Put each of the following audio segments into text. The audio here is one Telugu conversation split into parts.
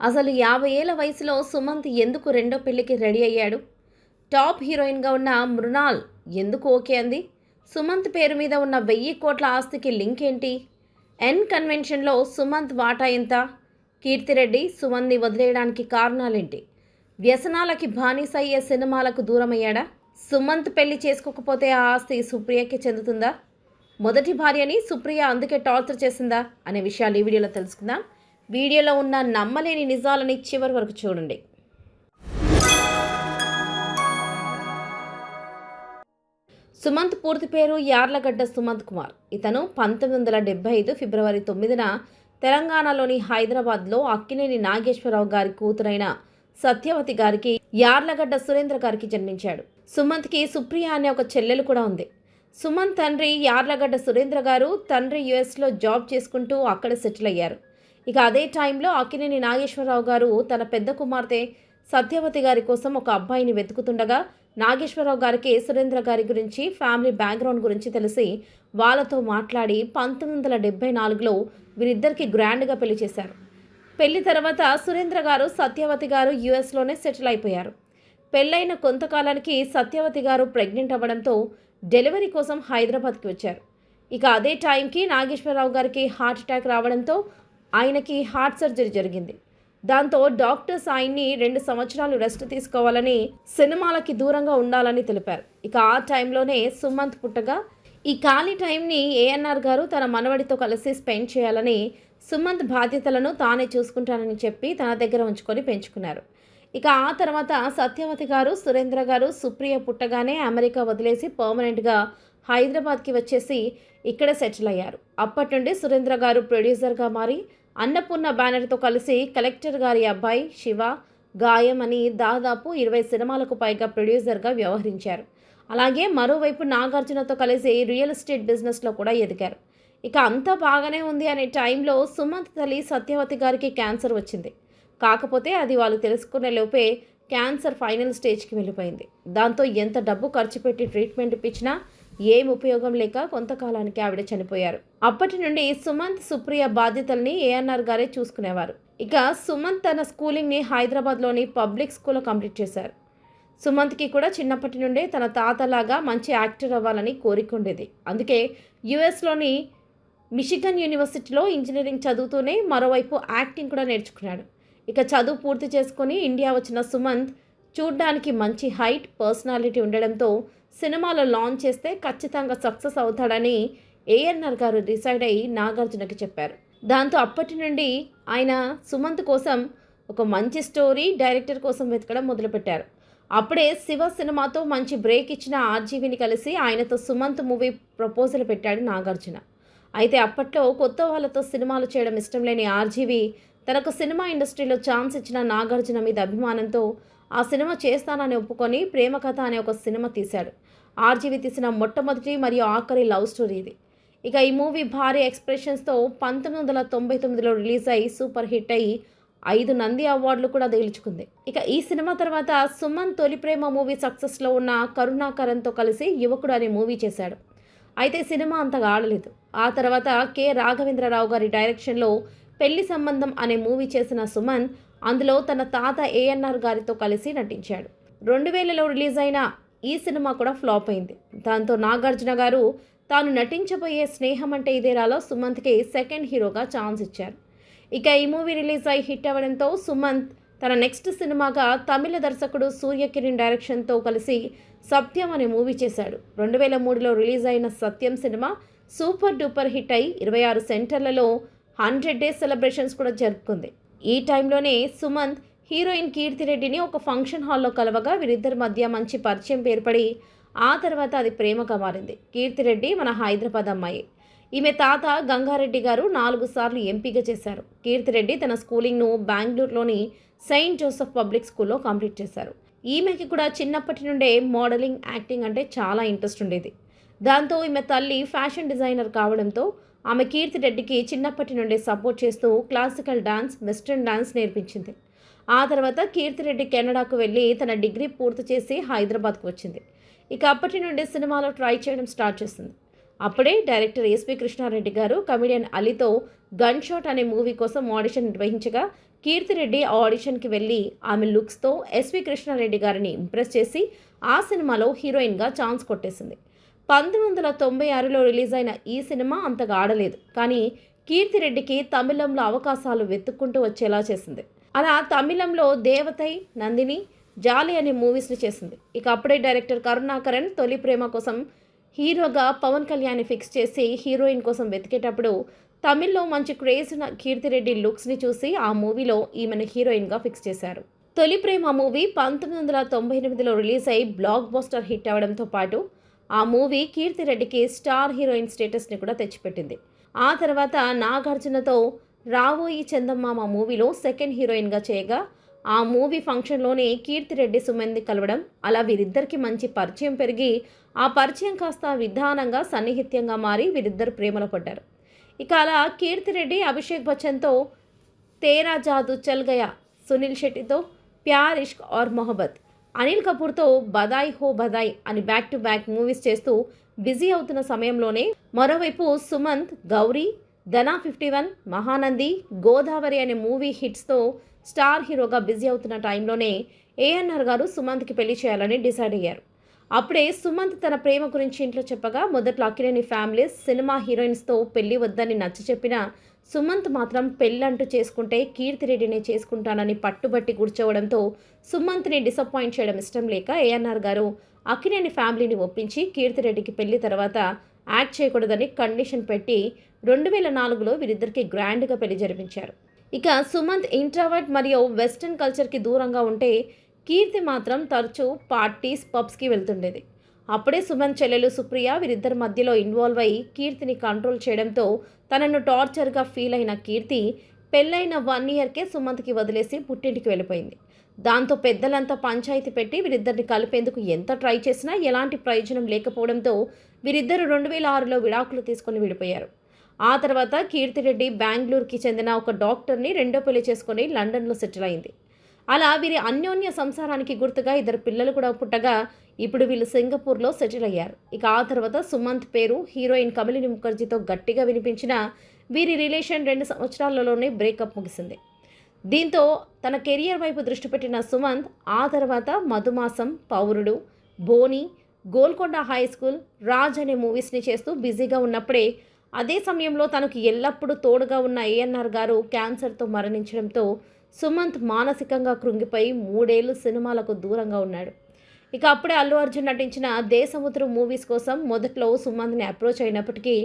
అసలు యాభై ఏళ్ళ వయసులో సుమంత్ ఎందుకు రెండో పెళ్ళికి రెడీ అయ్యాడు? టాప్ హీరోయిన్గా ఉన్న మృణాల్ ఎందుకు ఓకే అంది? సుమంత్ పేరు మీద ఉన్న వెయ్యి కోట్ల ఆస్తికి లింక్ ఏంటి? ఎన్ కన్వెన్షన్లో సుమంత్ వాటా ఎంత? కీర్తిరెడ్డి సుమంత్ని వదిలేయడానికి కారణాలేంటి? వ్యసనాలకి బానిస అయ్యే సినిమాలకు దూరమయ్యాడా? సుమంత్ పెళ్ళి చేసుకోకపోతే ఆ ఆస్తి సుప్రియకి చెందుతుందా? మొదటి భార్యని సుప్రియ అందుకే టార్చర్ చేసిందా? అనే విషయాలు ఈ వీడియోలో తెలుసుకుందాం. వీడియోలో ఉన్న నమ్మలేని నిజాలని చివరి వరకు చూడండి. సుమంత్ పూర్తి పేరు యార్లగడ్డ సుమంత్ కుమార్. ఇతను పంతొమ్మిది వందల డెబ్బై ఐదు ఫిబ్రవరి తొమ్మిదిన తెలంగాణలోని హైదరాబాద్లో అక్కినేని నాగేశ్వరరావు గారి కూతురైన సత్యవతి గారికి యార్లగడ్డ సురేంద్ర గారికి జన్మించాడు. సుమంత్కి సుప్రియ అనే ఒక చెల్లెలు కూడా ఉంది. సుమంత్ తండ్రి యార్లగడ్డ సురేంద్ర గారు తండ్రి యుఎస్లో జాబ్ చేసుకుంటూ అక్కడ సెటిల్ అయ్యారు. ఇక అదే టైంలో అక్కినేని నాగేశ్వరరావు గారు తన పెద్ద కుమార్తె సత్యవతి గారి కోసం ఒక అబ్బాయిని వెతుకుతుండగా నాగేశ్వరరావు గారికి సురేంద్ర గారి గురించి ఫ్యామిలీ బ్యాక్గ్రౌండ్ గురించి తెలిసి వాళ్ళతో మాట్లాడి పంతొమ్మిది వందల డెబ్బై నాలుగులో వీరిద్దరికి గ్రాండ్గా పెళ్ళి చేశారు. పెళ్ళి తర్వాత సురేంద్ర గారు సత్యవతి గారు యుఎస్లోనే సెటిల్ అయిపోయారు. పెళ్ళైన కొంతకాలానికి సత్యవతి గారు ప్రెగ్నెంట్ అవ్వడంతో డెలివరీ కోసం హైదరాబాద్కి వచ్చారు. ఇక అదే టైంకి నాగేశ్వరరావు గారికి హార్ట్ అటాక్ రావడంతో ఆయనకి హార్ట్ సర్జరీ జరిగింది. దాంతో డాక్టర్స్ ఆయన్ని రెండు సంవత్సరాలు రెస్ట్ తీసుకోవాలని సినిమాలకి దూరంగా ఉండాలని తెలిపారు. ఇక ఆ టైంలోనే సుమంత్ పుట్టగా ఈ ఖాళీ టైంని ఏఎన్ఆర్ గారు తన మనవడితో కలిసి స్పెండ్ చేయాలని సుమంత్ బాధ్యతలను తానే చూసుకుంటానని చెప్పి తన దగ్గర ఉంచుకొని పెంచుకున్నారు. ఇక ఆ తర్వాత సత్యవతి గారు సురేంద్ర గారు సుప్రియ పుట్టగానే అమెరికా వదిలేసి పర్మనెంట్గా హైదరాబాద్కి వచ్చేసి ఇక్కడే సెటిల్ అయ్యారు. అప్పటి నుండి సురేంద్ర గారు ప్రొడ్యూసర్గా మారి అన్నపూర్ణ బ్యానర్తో కలిసి కలెక్టర్ గారి అబ్బాయి శివ గాయం అని దాదాపు ఇరవై సినిమాలకు పైగా ప్రొడ్యూసర్గా వ్యవహరించారు. అలాగే మరోవైపు నాగార్జునతో కలిసి రియల్ ఎస్టేట్ బిజినెస్లో కూడా ఎదిగారు. ఇక అంతా బాగానే ఉంది అనే టైంలో సుమంత్ తల్లి సత్యవతి గారికి క్యాన్సర్ వచ్చింది. కాకపోతే అది వాళ్ళు తెలుసుకునే లోపే క్యాన్సర్ ఫైనల్ స్టేజ్కి వెళ్ళిపోయింది. దాంతో ఎంత డబ్బు ఖర్చు పెట్టి ట్రీట్మెంట్ ఇప్పించినా ఏం ఉపయోగం లేక కొంతకాలానికి ఆవిడ చనిపోయారు. అప్పటి నుండి సుమంత్ సుప్రియ బాధ్యతల్ని ఏఎన్ఆర్ గారే చూసుకునేవారు. ఇక సుమంత్ తన స్కూలింగ్ని హైదరాబాద్లోని పబ్లిక్ స్కూల్లో కంప్లీట్ చేశారు. సుమంత్కి కూడా చిన్నప్పటి నుండే తన తాతలాగా మంచి యాక్టర్ అవ్వాలని కోరిక ఉండేది. అందుకే యుఎస్లోని మిషిగన్ యూనివర్సిటీలో ఇంజనీరింగ్ చదువుతూనే మరోవైపు యాక్టింగ్ కూడా నేర్చుకున్నాడు. ఇక చదువు పూర్తి చేసుకొని ఇండియా వచ్చిన సుమంత్ చూడ్డానికి మంచి హైట్ పర్సనాలిటీ ఉండడంతో సినిమాలో లాంచ్ చేస్తే ఖచ్చితంగా సక్సెస్ అవుతాడని ఏఎన్ఆర్ గారు డిసైడ్ అయ్యి నాగార్జునకి చెప్పారు. దాంతో అప్పటి నుండి ఆయన సుమంత్ కోసం ఒక మంచి స్టోరీ డైరెక్టర్ కోసం వెతకడం మొదలుపెట్టారు. అప్పుడే శివ సినిమాతో మంచి బ్రేక్ ఇచ్చిన ఆర్జీవిని కలిసి ఆయనతో సుమంత్ మూవీ ప్రపోజల్ పెట్టాడు నాగార్జున. అయితే అప్పట్లో కొత్త వాళ్ళతో సినిమాలు చేయడం ఇష్టం లేని ఆర్జీవి తనకు సినిమా ఇండస్ట్రీలో ఛాన్స్ ఇచ్చిన నాగార్జున మీద అభిమానంతో ఆ సినిమా చేస్తానని ఒప్పుకొని ప్రేమ కథ అనే ఒక సినిమా తీశాడు. ఆర్జీవి తీసిన మొట్టమొదటి మరియు ఆఖరి లవ్ స్టోరీ ఇది. ఇక ఈ మూవీ భారీ ఎక్స్ప్రెషన్స్తో పంతొమ్మిది వందల తొంభై తొమ్మిదిలో రిలీజ్ అయ్యి సూపర్ హిట్ అయ్యి ఐదు నంది అవార్డులు కూడా గెలుచుకుంది ఇక ఈ సినిమా తర్వాత సుమన్ తొలి ప్రేమ మూవీ సక్సెస్లో ఉన్న కరుణాకరణ్తో కలిసి యువకుడు అనే మూవీ చేశాడు. అయితే సినిమా అంతగా ఆడలేదు. ఆ తర్వాత కె. రాఘవేంద్రరావు గారి డైరెక్షన్లో పెళ్ళి సంబంధం అనే మూవీ చేసిన సుమన్ అందులో తన తాత ఏఎన్ఆర్ గారితో కలిసి నటించాడు. రెండు వేలలో రిలీజ్ అయిన ఈ సినిమా కూడా ఫ్లాప్ అయింది. దాంతో నాగార్జున గారు తాను నటించబోయే స్నేహం అంటే ఇదేరాలో సుమంత్కి సెకండ్ హీరోగా ఛాన్స్ ఇచ్చారు. ఇక ఈ మూవీ రిలీజ్ అయి హిట్ అవ్వడంతో సుమంత్ తన నెక్స్ట్ సినిమాగా తమిళ దర్శకుడు సూర్యకిరణ్ డైరెక్షన్తో కలిసి సత్యం అనే మూవీ చేశాడు. రెండు వేల మూడులో రిలీజ్ అయిన Satyam cinema super duper hit అయి ఇరవై ఆరు సెంటర్లలో హండ్రెడ్ డేస్ సెలబ్రేషన్స్ కూడా జరుపుకుంది. ఈ టైంలోనే సుమంత్ హీరోయిన్ కీర్తిరెడ్డిని ఒక ఫంక్షన్ హాల్లో కలవగా వీరిద్దరి మధ్య మంచి పరిచయం ఏర్పడి ఆ తర్వాత అది ప్రేమగా మారింది. కీర్తిరెడ్డి మన హైదరాబాద్ అమ్మాయి. ఈమె తాత గంగారెడ్డి గారు నాలుగు సార్లు ఎంపీగా చేశారు. కీర్తిరెడ్డి తన స్కూలింగ్ను బెంగళూరులోని సెయింట్ జోసెఫ్ పబ్లిక్ స్కూల్లో కంప్లీట్ చేశారు. ఈమెకి కూడా చిన్నప్పటి నుండే మోడలింగ్ యాక్టింగ్ అంటే చాలా ఇంట్రెస్ట్ ఉండేది. దాంతో ఈమె తల్లి ఫ్యాషన్ డిజైనర్ కావడంతో ఆమె కీర్తిరెడ్డికి చిన్నప్పటి నుండే సపోర్ట్ చేస్తూ క్లాసికల్ డాన్స్ వెస్ట్రన్ డాన్స్ నేర్పించింది. ఆ తర్వాత కీర్తిరెడ్డి కెనడాకు వెళ్ళి తన డిగ్రీ పూర్తి చేసి హైదరాబాద్కు వచ్చింది. ఇక అప్పటి నుండి సినిమాలో ట్రై చేయడం స్టార్ట్ చేసింది. అప్పుడే డైరెక్టర్ ఎస్పి కృష్ణారెడ్డి గారు కమెడియన్ అలీతో గన్ షాట్ అనే మూవీ కోసం ఆడిషన్ నిర్వహించగా కీర్తిరెడ్డి ఆ ఆడిషన్కి వెళ్ళి ఆమె లుక్స్తో ఎస్వి కృష్ణారెడ్డి గారిని ఇంప్రెస్ చేసి ఆ సినిమాలో హీరోయిన్గా ఛాన్స్ కొట్టేసింది. పంతొమ్మిది వందల తొంభై ఆరులో రిలీజ్ అయిన ఈ సినిమా అంతగా ఆడలేదు కానీ కీర్తిరెడ్డికి తమిళంలో అవకాశాలు వెతుక్కుంటూ వచ్చేలా చేసింది. అలా తమిళంలో దేవతై నందిని జాలి అనే మూవీస్ని చేసింది. ఇక అప్పుడే డైరెక్టర్ కరుణాకరణ్ తొలి ప్రేమ కోసం హీరోగా పవన్ కళ్యాణ్ ఫిక్స్ చేసి హీరోయిన్ కోసం వెతికేటప్పుడు తమిళ్ళో మంచి క్రేజ్ ఉన్న కీర్తిరెడ్డి లుక్స్ని చూసి ఆ మూవీలో ఈమెను హీరోయిన్గా ఫిక్స్ చేశారు. తొలి ప్రేమ మూవీ పంతొమ్మిది వందల తొంభై ఎనిమిదిలో రిలీజ్ అయి బ్లాక్ బస్టర్ హిట్ అవడంతో పాటు ఆ మూవీ కీర్తిరెడ్డికి స్టార్ హీరోయిన్ స్టేటస్ని కూడా తెచ్చిపెట్టింది. ఆ తర్వాత నాగార్జునతో రావోయి చందమామ మూవీలో సెకండ్ హీరోయిన్గా చేయగా ఆ మూవీ ఫంక్షన్లోనే కీర్తిరెడ్డి సుమంది కలవడం అలా వీరిద్దరికి మంచి పరిచయం పెరిగి ఆ పరిచయం కాస్త విధానంగా సన్నిహిత్యంగా మారి వీరిద్దరు ప్రేమలో పడ్డారు. ఇక అలా కీర్తిరెడ్డి అభిషేక్ బచ్చన్తో తేరా జాదు చల్ గయా సునీల్ శెట్టితో ప్యార్ ఇష్క్ ఆర్ మొహబత్ అనిల్ కపూర్తో బదాయ్ హో బదాయ్ అని బ్యాక్ టు బ్యాక్ మూవీస్ చేస్తూ బిజీ అవుతున్న సమయంలోనే మరోవైపు సుమంత్ గౌరీ ధనా ఫిఫ్టీ వన్ మహానంది గోదావరి అనే మూవీ హిట్స్తో స్టార్ హీరోగా బిజీ అవుతున్న టైంలోనే ఏఎన్ఆర్ గారు సుమంత్కి పెళ్ళి చేయాలని డిసైడ్ అయ్యారు. అప్పుడే సుమంత్ తన ప్రేమ గురించి ఇంట్లో చెప్పగా మొదట్లో అక్కినేని ఫ్యామిలీస్ సినిమా హీరోయిన్స్తో పెళ్ళి వద్దని నచ్చ చెప్పిన సుమంత్ మాత్రం పెళ్ళంటూ చేసుకుంటే కీర్తిరెడ్డినే చేసుకుంటానని పట్టుబట్టి కూర్చోవడంతో సుమంత్ని డిసప్పాయింట్ చేయడం ఇష్టం లేక ఏఎన్ఆర్ గారు అక్కినేని ఫ్యామిలీని ఒప్పించి కీర్తిరెడ్డికి పెళ్ళి తర్వాత యాక్ట్ చేయకూడదని కండిషన్ పెట్టి రెండు వేల నాలుగులో వీరిద్దరికి గ్రాండ్గా పెళ్ళి జరిపించారు. ఇక సుమంత్ ఇంట్రావర్ట్ మరియు వెస్ట్రన్ కల్చర్కి దూరంగా ఉంటే కీర్తి మాత్రం తరచూ పార్టీస్ పబ్స్కి వెళ్తుండేది. అప్పుడే సుమంత్ చెల్లెలు సుప్రియ వీరిద్దరి మధ్యలో ఇన్వాల్వ్ అయ్యి కీర్తిని కంట్రోల్ చేయడంతో తనను టార్చర్గా ఫీల్ అయిన కీర్తి పెళ్ళైన వన్ ఇయర్కే సుమంత్కి వదిలేసి పుట్టింటికి వెళ్ళిపోయింది. దాంతో పెద్దలంతా పంచాయతీ పెట్టి వీరిద్దరిని కలిపేందుకు ఎంత ట్రై చేసినా ఎలాంటి ప్రయోజనం లేకపోవడంతో వీరిద్దరు రెండు వేల ఆరులో విడాకులు తీసుకొని విడిపోయారు. ఆ తర్వాత కీర్తిరెడ్డి బెంగళూరుకి చెందిన ఒక డాక్టర్ని రెండో పెళ్ళి చేసుకొని లండన్లో సెటిల్ అయింది. అలా వీరి అన్యోన్య సంసారానికి గుర్తుగా ఇద్దరు పిల్లలు కూడా పుట్టగా ఇప్పుడు వీళ్ళు సింగపూర్లో సెటిల్ అయ్యారు. ఇక ఆ తర్వాత సుమంత్ పేరు హీరోయిన్ కమలిని ముఖర్జీతో గట్టిగా వినిపించిన వీరి రిలేషన్ రెండు సంవత్సరాలలోనే బ్రేకప్ ముగిసింది. దీంతో తన కెరియర్ వైపు దృష్టి పెట్టిన సుమంత్ ఆ తర్వాత మధుమాసం పౌరుడు బోని గోల్కొండ హై స్కూల్ రాజ్ అనే మూవీస్ని చేస్తూ బిజీగా ఉన్నప్పుడే అదే సమయంలో తనకు ఎల్లప్పుడూ తోడుగా ఉన్న ఏఎన్ఆర్ గారు క్యాన్సర్తో మరణించడంతో సుమంత్ మానసికంగా కృంగిపోయి మూడేళ్ళు సినిమాలకు దూరంగా ఉన్నాడు. ఇక అప్పుడే అల్లు అర్జున్ నటించిన దేశముద్రు మూవీస్ కోసం మొదట్లో సుమంత్ని అప్రోచ్ అయినప్పటికీ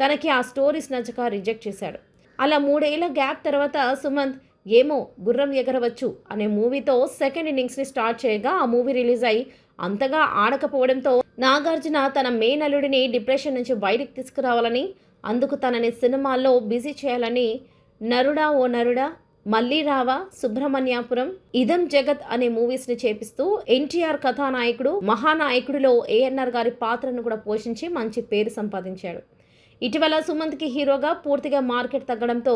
తనకి ఆ స్టోరీస్ నచ్చక రిజెక్ట్ చేశాడు. అలా మూడేళ్ళ గ్యాప్ తర్వాత సుమంత్ ఏమో గుర్రం ఎగరవచ్చు అనే మూవీతో సెకండ్ ఇన్నింగ్స్ని స్టార్ట్ చేయగా ఆ మూవీ రిలీజ్ అయి అంతగా ఆడకపోవడంతో నాగార్జున తన మెయిన్ అల్లుడిని డిప్రెషన్ నుంచి బయటికి తీసుకురావాలని అందుకు తనని సినిమాల్లో బిజీ చేయాలని నరుడా ఓ నరుడా మళ్ళీ రావా సుబ్రహ్మణ్యాపురం ఇదం జగత్ అనే మూవీస్ని చేపిస్తూ ఎన్టీఆర్ కథానాయకుడు మహానాయకుడిలో ఏఎన్ఆర్ గారి పాత్రను కూడా పోషించి మంచి పేరు సంపాదించాడు. ఇటీవల సుమంత్కి హీరోగా పూర్తిగా మార్కెట్ తగ్గడంతో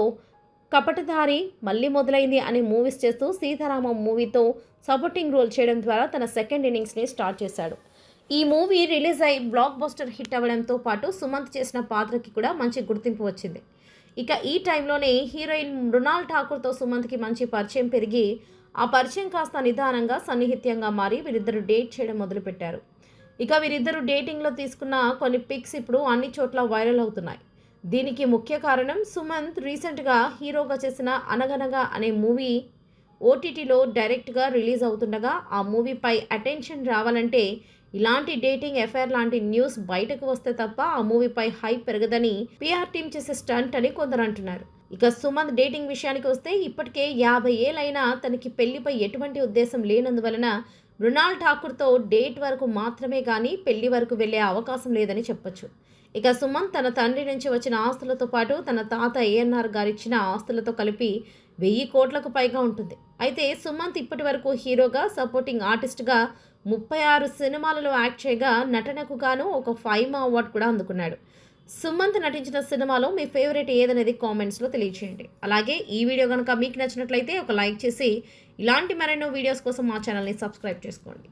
కపటధారి మళ్ళీ మొదలైంది అనే మూవీస్ చేస్తూ సీతారామం మూవీతో సపోర్టింగ్ రోల్ చేయడం ద్వారా తన సెకండ్ ఇన్నింగ్స్ని స్టార్ట్ చేశాడు. ఈ మూవీ రిలీజ్ అయి బ్లాక్ బస్టర్ హిట్ అవ్వడంతో పాటు సుమంత్ చేసిన పాత్రకి కూడా మంచి గుర్తింపు వచ్చింది. ఇక ఈ టైంలోనే హీరోయిన్ మృణాల్ ఠాకూర్తో సుమంత్కి మంచి పరిచయం పెరిగి ఆ పరిచయం కాస్త నిదానంగా సన్నిహిత్యంగా మారి వీరిద్దరు డేట్ చేయడం మొదలుపెట్టారు. ఇక వీరిద్దరు డేటింగ్లో తీసుకున్న కొన్ని పిక్స్ ఇప్పుడు అన్ని చోట్ల వైరల్ అవుతున్నాయి. దీనికి ముఖ్య కారణం సుమంత్ రీసెంట్గా హీరోగా చేసిన అనగనగా అనే మూవీ ఓటీటీలో డైరెక్ట్గా రిలీజ్ అవుతుండగా ఆ మూవీపై అటెన్షన్ రావాలంటే ఇలాంటి డేటింగ్ ఎఫైర్ లాంటి న్యూస్ బయటకు వస్తే తప్ప ఆ మూవీపై హైప్ పెరగదని పిఆర్ టీం చేసే స్టంట్ అని కొందరు అంటున్నారు. ఇక సుమంత్ డేటింగ్ విషయానికి వస్తే ఇప్పటికే యాభై ఏళ్ళైనా తనకి పెళ్ళిపై ఎటువంటి ఉద్దేశం లేనందువలన మృణాల్ ఠాకూర్తో డేట్ వరకు మాత్రమే కానీ పెళ్ళి వరకు వెళ్ళే అవకాశం లేదని చెప్పొచ్చు. ఇక సుమంత్ తన తండ్రి నుంచి వచ్చిన ఆస్తులతో పాటు తన తాత ఏఎన్ఆర్ గారిచ్చిన ఆస్తులతో కలిపి వెయ్యి కోట్లకు పైగా ఉంటుంది. అయితే సుమంత్ ఇప్పటి వరకు హీరోగా సపోర్టింగ్ ఆర్టిస్ట్గా ముప్పై ఆరు సినిమాలలో యాక్ట్ చేయగా నటనకు గాను ఒక ఫైవ్ అవార్డు కూడా అందుకున్నాడు. సుమంత్ నటించిన సినిమాలో మీ ఫేవరెట్ ఏదనేది కామెంట్స్లో తెలియచేయండి. అలాగే ఈ వీడియో కనుక మీకు నచ్చినట్లయితే ఒక లైక్ చేసి ఇలాంటి మరెన్నో వీడియోస్ కోసం మా ఛానల్ని సబ్స్క్రైబ్ చేసుకోండి.